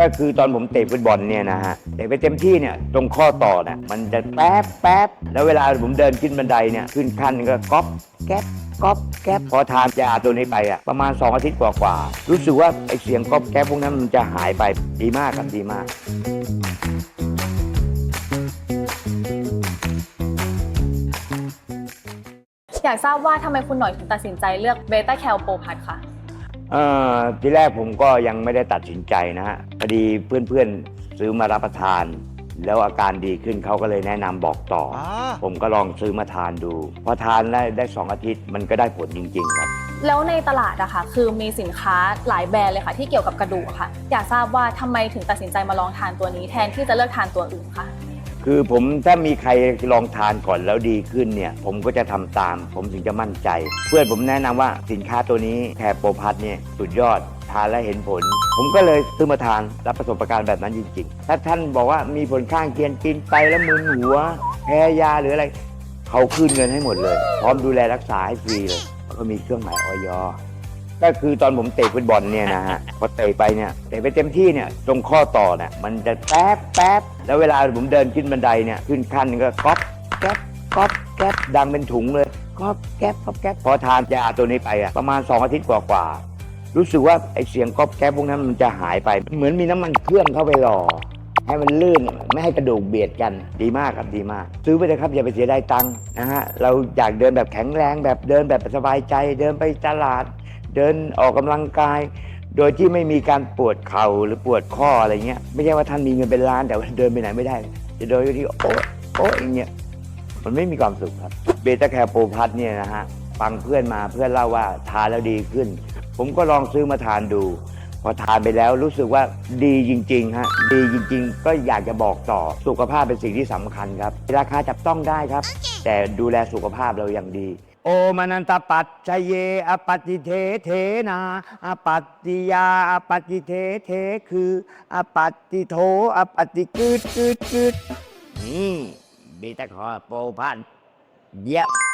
ก็คือตอนผมเตะฟุตบอลเนี่ยนะฮะเตะไปเต็มที่เนี่ยตรงข้อต่อเนี่ยมันจะแป๊บแป๊บแล้วเวลาผมเดินขึ้นบันไดเนี่ยขึ้นขั้นก็ก๊อปแก๊บก๊อปแก๊บพอทานยาตัวนี้ไปอะประมาณ 2 อาทิตย์กว่าๆรู้สึกว่าไอเสียงก๊อปแก๊บพวกนั้นมันจะหายไปดีมากครับดีมากอยากทราบว่าทำไมคุณหน่อยถึงตัดสินใจเลือกเบต้าแคลโปพัทคะ เอ่อทีแรกผมก็ยังไม่ได้ตัดสินใจนะฮะพอดีเพื่อนๆซื้อมารับประทาน แล้วอาการดีขึ้นเขาก็เลยแนะนำบอกต่ออาผมก็ลองซื้อมาทานดู พอทานได้ได้สองอาทิตย์มันก็ได้ผลจริง ๆ ครับ แล้วในตลาดอะค่ะ คือมีสินค้าหลายแบรนด์เลยค่ะ ที่เกี่ยวกับกระดูกอะค่ะ อยากทราบว่าทำไมถึงตัดสินใจมาลองทานตัวนี้แทนที่จะเลือกทานตัวอื่นคะ คือผมถ้ามีใครลองทานก่อนแล้วดีขึ้นเนี่ย ผมก็จะทำตาม ผมถึงจะมั่นใจ เพื่อนผมแนะนำว่าสินค้าตัวนี้แคร์โปรพัทเนี่ยสุดยอดทานแล้วเห็นผล ผมก็เลยซื้อมาทานรับประสบการณ์แบบนั้นจริงๆ ถ้าท่านบอกว่ามีผลข้างเคียงกินไปแล้วมึนหัว แพ้ยาหรืออะไร เขาคืนเงินให้หมดเลย พร้อมดูแลรักษาให้ฟรีเลยแล้วก็มีเครื่องหมายออย ก็คือตอนผมเตะฟุตบอลเนี่ยนะฮะ พอเตะไปเนี่ยเตะไปเต็มที่เนี่ยตรงข้อต่อเนี่ยมันจะแป๊บแป๊บแล้วเวลาผมเดินขึ้นบันไดเนี่ยขึ้นขั้นก็ก๊อปแก๊บก๊อปแก๊บดังเป็นถุงเลยก๊อปแก๊บก๊อปแก๊บพอทานยาตัวนี้ไปอะประมาณ 2 อาทิตย์กว่าๆรู้สึกว่าไอเสียงก๊อปแก๊บพวกนั้นมันจะหายไป เหมือนมีน้ำมันเครื่องเข้าไปหล่อให้มันลื่นไม่ให้กระดูกเบียดกันดีมากครับดีมาก ซื้อไปเลยครับอย่าไปเสียดายตังค์นะฮะเราอยากเดินแบบแข็งแรงแบบเดินแบบสบายใจ เดินไปตลาด เดินออกกำลังกาย โดยที่ไม่มีการปวดเข่าหรือปวดข้ออะไรเงี้ย ไม่ใช่ว่าท่านมีเงินเป็นล้านแต่ว่าเดินไปไหนไม่ได้ จะเดินอยู่ที่โอ๊ะโอ๊ะอย่างเงี้ยมันไม่มีความสุขครับ เบต้าแคโปพัทเนี่ยนะฮะฟังเพื่อนมาเพื่อนเล่าว่าทานแล้วดีขึ้น ผมก็ลองซื้อมาทานดู พอทานไปแล้วรู้สึกว่าดีจริงๆฮะดีจริง ๆ ก็อยากจะบอกต่อสุขภาพเป็นสิ่งที่สำคัญครับ ราคาจับต้องได้ครับ แต่ดูแลสุขภาพเราอย่างดี อมนันตปัจชยเยอปติเทเทนาอปัตติยาอปติเทเทคืออปัติโทอปติกืดกืดกืดนี่เบต้าคอโปพันเยี่ยม